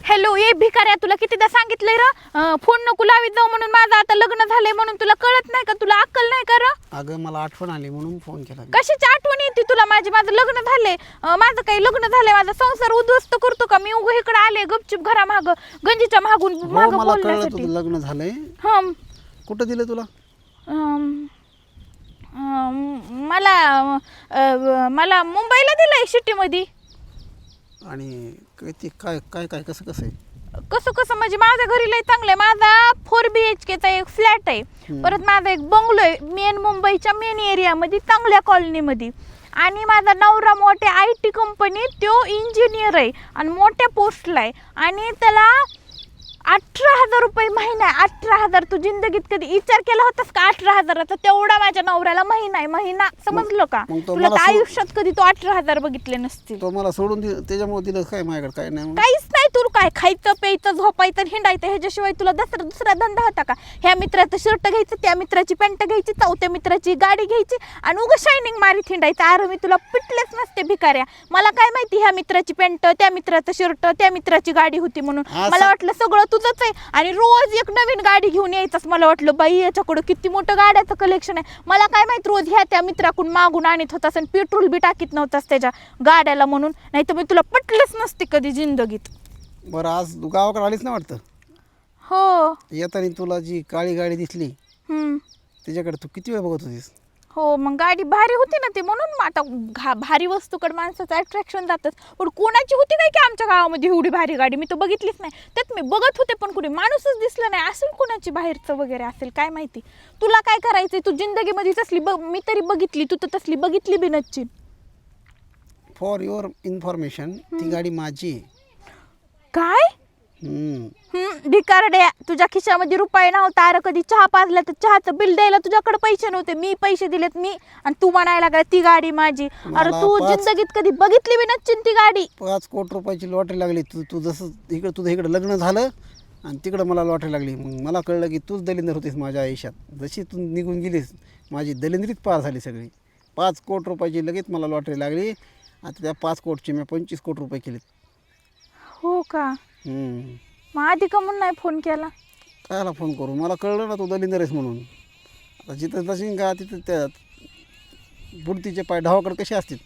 Hello ये भिकाऱ्या तुला कितीदा सांगितलंय र? फोन नको लावित जाऊ म्हणून माझं आता लग्न झालंय म्हणून तुला कळत नाही का? तुला अक्कल नाही का र? अगं मला आठवण आली म्हणून फोन केला मी. कशाची आठवण येते तुला? माझी माझं लग्न झालंय. अं, माझं काही लग्न झालंय माझा संसार उद्ध्वस्त करतो का? मी उग इकडे आले गपचूप घरा माग गंजीच्या मागून हो माग मला कळलं बोलण्यासाठी. तुझं लग्न झालंय. हं. कुठं दिलं तुला? अं, अं, मला अं, मला मुंबईला दिलंय सिटीमध्ये आणि काय ते काय काय काय कसं कसं आहे? कसं कसं? म्हणजे माझ्या घरी लय चांगलं आहे माझा फोर बी एच केचा एक फ्लॅट आहे. परत माझा एक बंगलो आहे. मेन मुंबईच्या मेन एरियामध्ये चांगल्या कॉलनीमध्ये आणि माझा नवरा मोठ्या आय टी कंपनीत तो इंजिनियर आहे. आणि मोठ्या पोस्टला आहे. आणि त्याला अठरा हजार रुपये महिना आहे. अठरा हजार तू जिंदगीत कधी विचार केला होतास का? अठरा हजाराचा तेवढा माझ्या नवऱ्याला महिना आहे. महिना समजलं का? मग तो तुला मला तर सो- आयुष्यात कधी तू अठरा हजार बघितले नसतील. तो मला सोडून दि त्याच्यामुळे दिलं काय माझ्याकडे काय नाही म्हणून. काहीच तू काय खायचं प्यायचं झोपायचं हिंडायचं ह्याच्याशिवाय तुला दुसरा दुसरा धंदा होता का? ह्या मित्राचं शर्ट घ्यायचं त्या मित्राची पॅन्ट घ्यायची चौथ्या मित्राची गाडी घ्यायची आणि उगं शायनिंग मारीत हिंडायचं. अरे मी तुला पिटलेच नसते भिकाऱ्या. मला काय माहिती ह्या मित्राची पॅन्ट त्या मित्राचं शर्ट त्या मित्राची गाडी होती म्हणून. मला वाटलं सगळं तुझंच आहे. आणि रोज एक नवीन गाडी घेऊन यायचंच मला वाटलं. बाई याच्याकडं किती मोठं गाड्याचं कलेक्शन आहे. मला काय माहीत रोज ह्या त्या मित्राकडून मागून आणत होतास आणि पेट्रोल बी टाकीत नव्हतास त्याच्या गाड्याला म्हणून. नाही तर मी तुला पटलंच नसते कधी जिंदगीत. बरं आज तू गावाकडे आलीच ना वाटतं? हो. येताना तुला जी काळी गाडी दिसली हम्म. त्याच्याकडे तू किती वेळ बघत होतीस? हो मग गाडी भारी होती ना ती म्हणून मग आता घा भारी वस्तूकडे माणसाचं अट्रॅक्शन जातच. पण कोणाची होती काय की आमच्या गावामध्ये एवढी भारी गाडी? मी तर बघितलीच नाही. त्यात मी बघत होते पण कुणी माणूसच दिसला नाही. असेल कोणाची बाहेरचं वगैरे असेल काय माहिती? तुला काय करायचंय? तू जिंदगीमध्ये तसली बघ मी तरी बघितली तू तर तसली बघितली बी फॉर युअर इन्फॉर्मेशन ती गाडी माझी आहे. काय? हम्म. हम्म भिकारड्या तुझ्या खिशामध्ये रुपये नव्हता अरे कधी चहा पाजला तर चहाचं बिल द्यायला तुझ्याकडे पैसे नव्हते मी पैसे दिलेत मी. आणि तू म्हणायला लागला ती गाडी माझी. अरे मला तू पाच- जिंदगीत कधी बघितली बी नच्ची ती गाडी. पाच कोटी रुपयाची लॉटरी लागली. तू तू जसं इकडं तुझं इकडं लग्न झालं आणि तिकडं मला लॉटरी लागली. मग मला कळलं की तूच दलिंदर होतीस माझ्या आयुष्यात. जशी तू निघून गेलीस माझी दलिंद्रीत पार झाली सगळी. पाच कोटी रुपयाची लगेच मला लॉटरी लागली. आता त्या पाच कोटचे मी पंचवीस कोटी रुपये केलेत. हो का? हम्म. मग आधी का म्हणून नाही फोन केला? कायला फोन करू? मला कळलं ना तू दलिंदर आहेस म्हणून. आता जिथं जाशील का तिथं त्या बुडतीचे पाय ढावाकडे कसे असतील?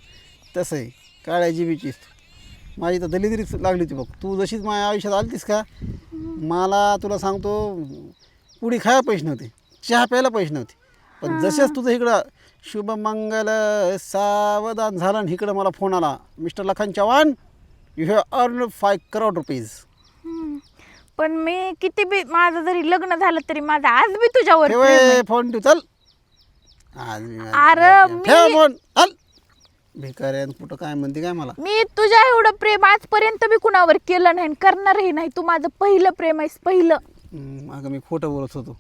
तसं आहे. काळ्या जिबीचीस माझी तर दलिंद्रीच लागली होती बघ. तू जशीच माझ्या आयुष्यात आलतीस का? मला तुला सांगतो पुडी खायला पैसे नव्हते. चहा प्यायला पैसे नव्हते. पण जसेच तुझं इकडं शुभमंगल सावधान झालं आणि इकडं मला फोन आला. Mister Lakhan Chavan you have earn five crore rupees hmm. पण मी किती बी माझं जरी लग्न झालं तरी माझं आज बी तुझ्यावर प्रेम आहे. ठेवे फोन ठेव चल. आज मी अरे मी- ठेव फोन चल. भिकाऱ्यान कुठं काय म्हणते काय मला? मी तुझ्या एवढं प्रेम आजपर्यंत बी कुणावर केलं नाही आणि करणारही नाही. तू माझं पहिलं प्रेम आहेस पहिलं. हम्म, अगं मी खोटं बोलत होतो.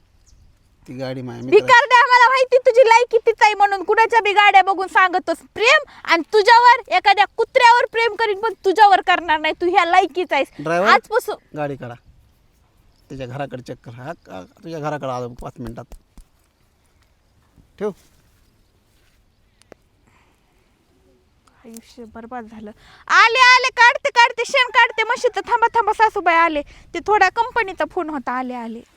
ती गाडी माझ्या भिकार द्या माहिती तुझी लाई कितीच आहे म्हणून. कुणाच्या बी गाड्या बघून सांगतोस प्रेम आणि तुझ्यावर एखाद्या कुत्र्यावर प्रेम करीन पण तुझ्यावर करणार नाही. तू ह्या लायकीच आहेस. ड्रायव्हर आजपासून गाडी काढा. त्याच्या घराकडे चेक कर. हा का- तुझ्या घराकडे आलो पाच मिनिटात. ठेव. आयुष्य बरबाद झालं. आले आले काढते काढते शेण काढते. मशीचं थांबा थांबा सासूबाई आले. ते थोड्या कंपनीचा फोन होता. आले आले.